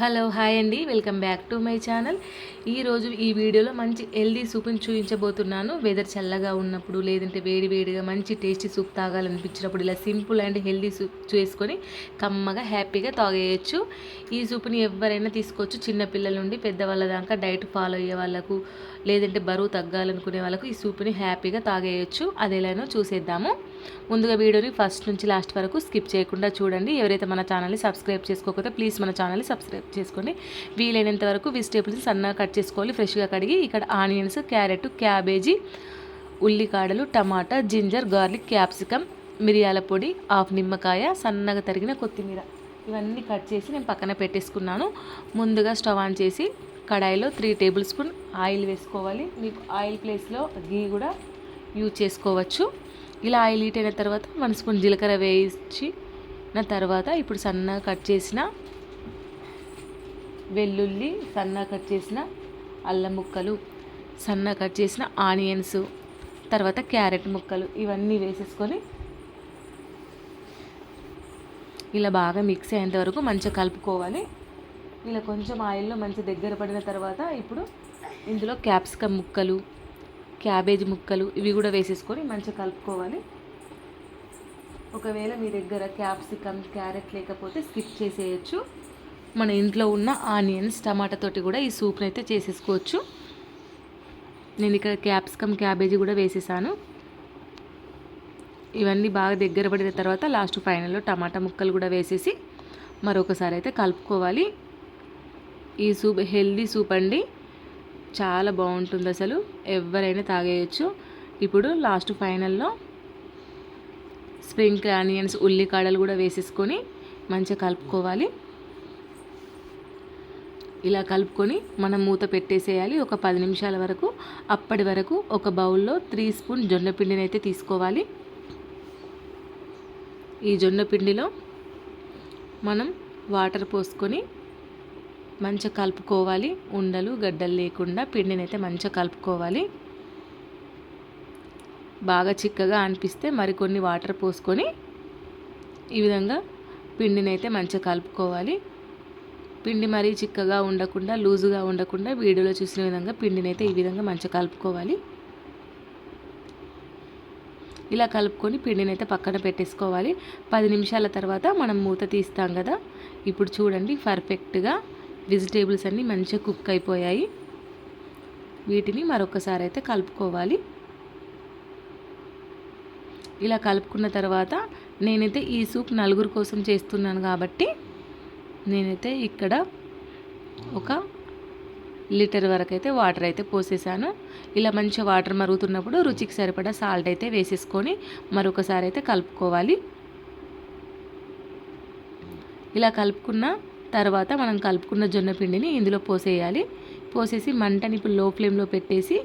Hello hi అండి. Welcome back to my channel. ఈరోజు ఈ వీడియోలో మంచి హెల్దీ సూప్ని చూపించబోతున్నాను. వెదర్ చల్లగా ఉన్నప్పుడు లేదంటే వేడి వేడిగా మంచి టేస్టీ సూప్ తాగాలనిపించినప్పుడు ఇలా సింపుల్ అండ్ హెల్దీ సూప్ చేసుకొని కమ్మగా హ్యాపీగా తాగేయచ్చు. ఈ సూప్ని ఎవరైనా తీసుకోవచ్చు. చిన్నపిల్లల నుండి పెద్దవాళ్ళ దాకా డైట్ ఫాలో అయ్యే వాళ్ళకు లేదంటే బరువు తగ్గాలనుకునే వాళ్ళకు ఈ సూప్ని హ్యాపీగా తాగేయచ్చు. అది ఎలానో చూసేద్దాము. ముందుగా వీడియోని ఫస్ట్ నుంచి లాస్ట్ వరకు స్కిప్ చేయకుండా చూడండి. ఎవరైతే మన ఛానల్ని సబ్స్క్రైబ్ చేసుకోకపోతే ప్లీజ్ మన ఛానల్ని సబ్స్క్రైబ్ చేసుకోండి. వీలైనంత వరకు వెజిటేబుల్స్ సన్నగా కట్ చేసుకోవాలి. ఫ్రెష్గా కడిగి ఇక్కడ ఆనియన్స్ క్యారెట్ క్యాబేజీ ఉల్లికాడలు టమాటా జింజర్ గార్లిక్ క్యాప్సికమ్ మిరియాల పొడి హాఫ్ నిమ్మకాయ సన్నగా తరిగిన కొత్తిమీర. ఇవన్నీ కట్ చేసి నేను పక్కన పెట్టేసుకున్నాను. ముందుగా స్టవ్ ఆన్ చేసి కడాయిలో త్రీ టేబుల్ స్పూన్ ఆయిల్ వేసుకోవాలి. మీకు ఆయిల్ ప్లేస్లో గీ కూడా యూజ్ చేసుకోవచ్చు. ఇలా ఆయిల్ హీట్ అయిన తర్వాత వన్ స్పూన్ జీలకర్ర వేయించి నా తర్వాత ఇప్పుడు సన్నగా కట్ చేసిన వెల్లుల్లి సన్నగా కట్ చేసిన అల్లం ముక్కలు సన్నగా కట్ చేసిన ఆనియన్స్ తర్వాత క్యారెట్ ముక్కలు ఇవన్నీ వేసేసుకొని ఇలా బాగా మిక్స్ అయ్యేంత వరకు మంచిగా కలుపుకోవాలి. ఇలా కొంచెం ఆయిల్లో మంచి దగ్గర పడిన తర్వాత ఇప్పుడు ఇందులో క్యాప్సికమ్ ముక్కలు క్యాబేజ్ ముక్కలు ఇవి కూడా వేసేసుకొని మంచిగా కలుపుకోవాలి. ఒకవేళ మీ దగ్గర క్యాప్సికమ్ క్యారెట్ లేకపోతే స్కిప్ చేసేయచ్చు. మన ఇంట్లో ఉన్న ఆనియన్స్ టమాటా తోటి కూడా ఈ సూప్ని అయితే చేసేసుకోవచ్చు. నేను ఇక్కడ క్యాప్సికమ్ క్యాబేజీ కూడా వేసేసాను. ఇవన్నీ బాగా దగ్గర పడిన తర్వాత లాస్ట్ ఫైనల్లో టమాటా ముక్కలు కూడా వేసేసి మరొకసారి అయితే కలుపుకోవాలి. ఈ సూప్ హెల్దీ సూప్ అండి. చాలా బాగుంటుంది అసలు. ఎవరైనా తాగేయచ్చు. ఇప్పుడు లాస్ట్ ఫైనల్లో స్ప్రింగ్ ఆనియన్స్ ఉల్లికాడలు కూడా వేసేసుకొని మంచిగా కలుపుకోవాలి. ఇలా కలుపుకొని మనం మూత పెట్టేసేయాలి. ఒక పది నిమిషాల వరకు. అప్పటి వరకు ఒక బౌల్లో త్రీ స్పూన్ జొన్న పిండిని అయితే తీసుకోవాలి. ఈ జొన్న పిండిలో మనం వాటర్ పోసుకొని మంచిగా కలుపుకోవాలి. ఉండలు గడ్డలు లేకుండా పిండిని అయితే మంచిగా కలుపుకోవాలి. బాగా చిక్కగా అనిపిస్తే మరికొన్ని వాటర్ పోసుకొని ఈ విధంగా పిండిని అయితే మంచిగా కలుపుకోవాలి. పిండి మరీ చిక్కగా ఉండకుండా లూజుగా ఉండకుండా వీడియోలో చూసిన విధంగా పిండిని అయితే ఈ విధంగా మంచిగా కలుపుకోవాలి. ఇలా కలుపుకొని పిండిని అయితే పక్కన పెట్టేసుకోవాలి. పది నిమిషాల తర్వాత మనం మూత తీస్తాం కదా. ఇప్పుడు చూడండి పర్ఫెక్ట్గా వెజిటేబుల్స్ అన్నీ మంచిగా కుక్ అయిపోయాయి. వీటిని మరొకసారి అయితే కలుపుకోవాలి. ఇలా కలుపుకున్న తర్వాత నేనైతే ఈ సూప్ నలుగురు కోసం చేస్తున్నాను కాబట్టి నేనైతే ఇక్కడ ఒక లీటర్ వరకు అయితే వాటర్ అయితే పోసేసాను. ఇలా మంచిగా వాటర్ మరుగుతున్నప్పుడు రుచికి సరిపడా సాల్ట్ అయితే వేసేసుకొని మరొకసారి అయితే కలుపుకోవాలి. ఇలా కలుపుకున్న తర్వాత మనం కలుపుకున్న జొన్న పిండిని ఇందులో పోసేయాలి. పోసేసి మంటని ఇప్పుడు లో ఫ్లేమ్లో పెట్టేసి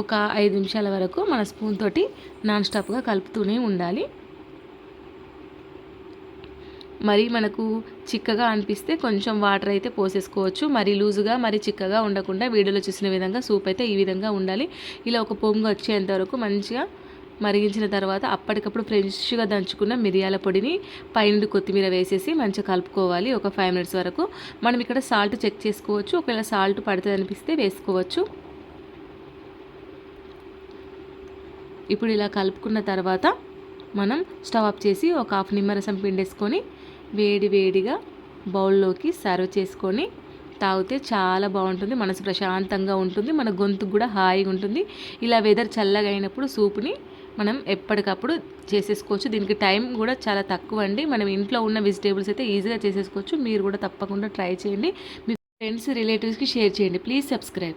ఒక ఐదు నిమిషాల వరకు మన స్పూన్ తోటి నాన్ స్టాప్గా కలుపుతూనే ఉండాలి. మరి మనకు చిక్కగా అనిపిస్తే కొంచెం వాటర్ అయితే పోసేసుకోవచ్చు. మరి లూజుగా మరి చిక్కగా ఉండకుండా వీడియోలో చూసిన విధంగా సూప్ అయితే ఈ విధంగా ఉండాలి. ఇలా ఒక పొంగు వచ్చేంత వరకు మంచిగా మరిగించిన తర్వాత అప్పటికప్పుడు ఫ్రెష్గా దంచుకున్న మిరియాల పొడిని పైనుండి కొత్తిమీర వేసేసి మంచిగా కలుపుకోవాలి ఒక ఫైవ్ మినిట్స్ వరకు. మనం ఇక్కడ సాల్ట్ చెక్ చేసుకోవచ్చు. ఒకవేళ సాల్ట్ పడుతుంది అనిపిస్తే వేసుకోవచ్చు. ఇప్పుడు ఇలా కలుపుకున్న తర్వాత మనం స్టవ్ ఆఫ్ చేసి ఒక హాఫ్ నిమ్మరసం పిండేసుకొని వేడి వేడిగా బౌల్లోకి సర్వ్ చేసుకొని తాగితే చాలా బాగుంటుంది మనసు ప్రశాంతంగా ఉంటుంది మన గొంతుకు కూడా హాయిగా ఉంటుంది. ఇలా వెదర్ చల్లగా అయినప్పుడు సూప్ని మనం ఎప్పటికప్పుడు చేసేసుకోవచ్చు. దీనికి టైం కూడా చాలా తక్కువ అండి. మనం ఇంట్లో ఉన్న వెజిటేబుల్స్ అయితే ఈజీగా చేసేసుకోవచ్చు. మీరు కూడా తప్పకుండా ట్రై చేయండి. మీ ఫ్రెండ్స్ రిలేటివ్స్కి షేర్ చేయండి. Please subscribe.